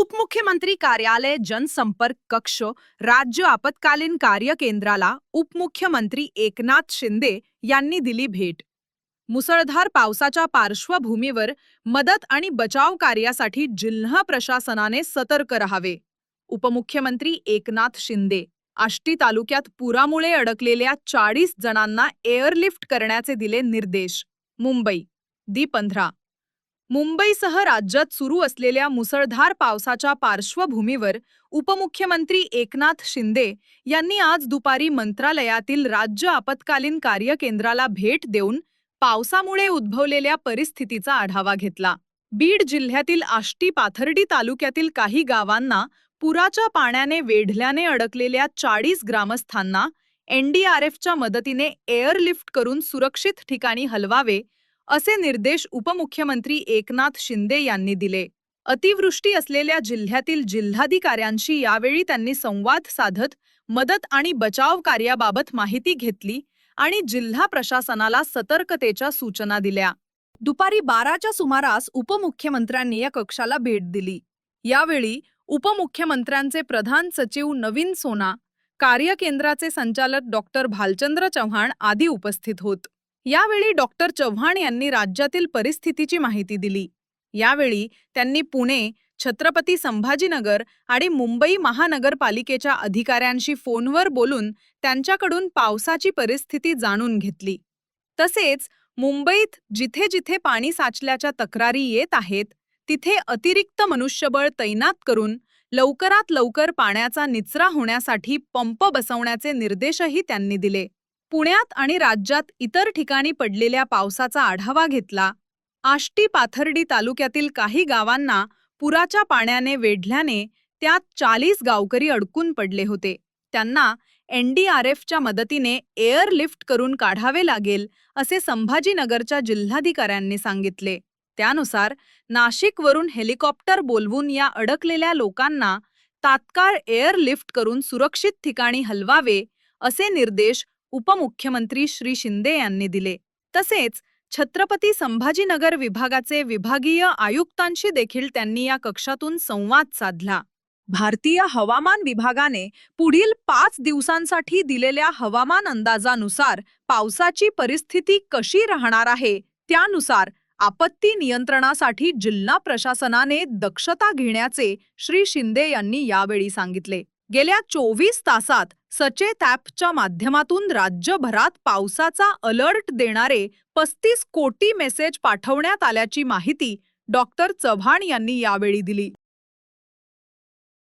उपमुख्यमंत्री कार्यालय जनसंपर्क कक्ष राज्य आपत्कालीन कार्य केंद्राला उपमुख्यमंत्री एकनाथ शिंदे यांनी दिली भेट. मुसळधार पावसाच्या पार्श्वभूमीवर मदत आणि बचाव कार्यासाठी जिल्हा प्रशासनाने सतर्क राहावे. उपमुख्यमंत्री एकनाथ शिंदे आष्टी तालुक्यात पुरामुळे अडकलेल्या चाळीस जणांना एअरलिफ्ट करण्याचे दिले निर्देश. मुंबई दी पंधरा. मुंबईसह राज्यात सुरू असलेल्या मुसळधार पावसाच्या पार्श्वभूमीवर उपमुख्यमंत्री एकनाथ शिंदे यांनी आज दुपारी मंत्रालयातील राज्य आपत्कालीन कार्य केंद्राला भेट देऊन पावसामुळे उद्भवलेल्या परिस्थितीचा आढावा घेतला. बीड जिल्ह्यातील आष्टी पाथर्डी तालुक्यातील काही गावांना पुराच्या पाण्याने वेढल्याने अडकलेल्या चाळीस ग्रामस्थांना एनडीआरएफच्या मदतीने एअरलिफ्ट करून सुरक्षित ठिकाणी हलवावे असे निर्देश उपमुख्यमंत्री एकनाथ शिंदे यांनी दिले. अतिवृष्टी असलेल्या जिल्ह्यातील जिल्हाधिकाऱ्यांशी यावेळी त्यांनी संवाद साधत मदत आणि बचाव कार्याबाबत माहिती घेतली आणि जिल्हा प्रशासनाला सतर्कतेच्या सूचना दिल्या. दुपारी बाराच्या सुमारास उपमुख्यमंत्र्यांनी या कक्षाला भेट दिली. यावेळी उपमुख्यमंत्र्यांचे प्रधान सचिव नवीन सोना कार्य केंद्राचे संचालक डॉक्टर भालचंद्र चव्हाण आदी उपस्थित होत. यावेळी डॉक्टर चव्हाण यांनी राज्यातील परिस्थितीची माहिती दिली. यावेळी त्यांनी पुणे छत्रपती संभाजीनगर आणि मुंबई महानगरपालिकेच्या अधिकाऱ्यांशी फोनवर बोलून त्यांच्याकडून पावसाची परिस्थिती जाणून घेतली. तसेच मुंबईत जिथे जिथे पाणी साचल्याच्या तक्रारी येत आहेत तिथे अतिरिक्त मनुष्यबळ तैनात करून लवकरात लवकर पाण्याचा निचरा होण्यासाठी पंप बसवण्याचे निर्देशही त्यांनी दिले. पुण्यात आणि राज्यात इतर ठिकाणी पडलेल्या पावसाचा आढावा घेतला. आष्टी पाथर्डी तालुक्यातील काही गावांना पुराच्या पाण्याने वेढल्याने त्यात चाळीस गावकरी अडकून पडले होते. त्यांना एनडीआरएफच्या मदतीने एअरलिफ्ट करून काढावे लागेल असे संभाजीनगरच्या जिल्हाधिकाऱ्यांनी सांगितले. त्यानुसार नाशिकवरून हेलिकॉप्टर बोलवून या अडकलेल्या लोकांना तात्काळ एअरलिफ्ट करून सुरक्षित ठिकाणी हलवावे असे निर्देश उपमुख्यमंत्री श्री शिंदे यांनी दिले. तसेच छत्रपती संभाजीनगर विभागाचे विभागीय आयुक्तांशी देखील त्यांनी या कक्षातून संवाद साधला. भारतीय हवामान विभागाने पुढील पाच दिवसांसाठी दिलेल्या हवामान अंदाजानुसार पावसाची परिस्थिती कशी राहणार आहे त्यानुसार आपत्ती नियंत्रणासाठी जिल्हा प्रशासनाने दक्षता घेण्याचे श्री शिंदे यांनी यावेळी सांगितले. गेल्या चोवीस तासात सचेत ॲपच्या माध्यमातून राज्यभरात पावसाचा अलर्ट देणारे पस्तीस कोटी मेसेज पाठवण्यात आल्याची माहिती डॉक्टर चव्हाण यांनी यावेळी दिली.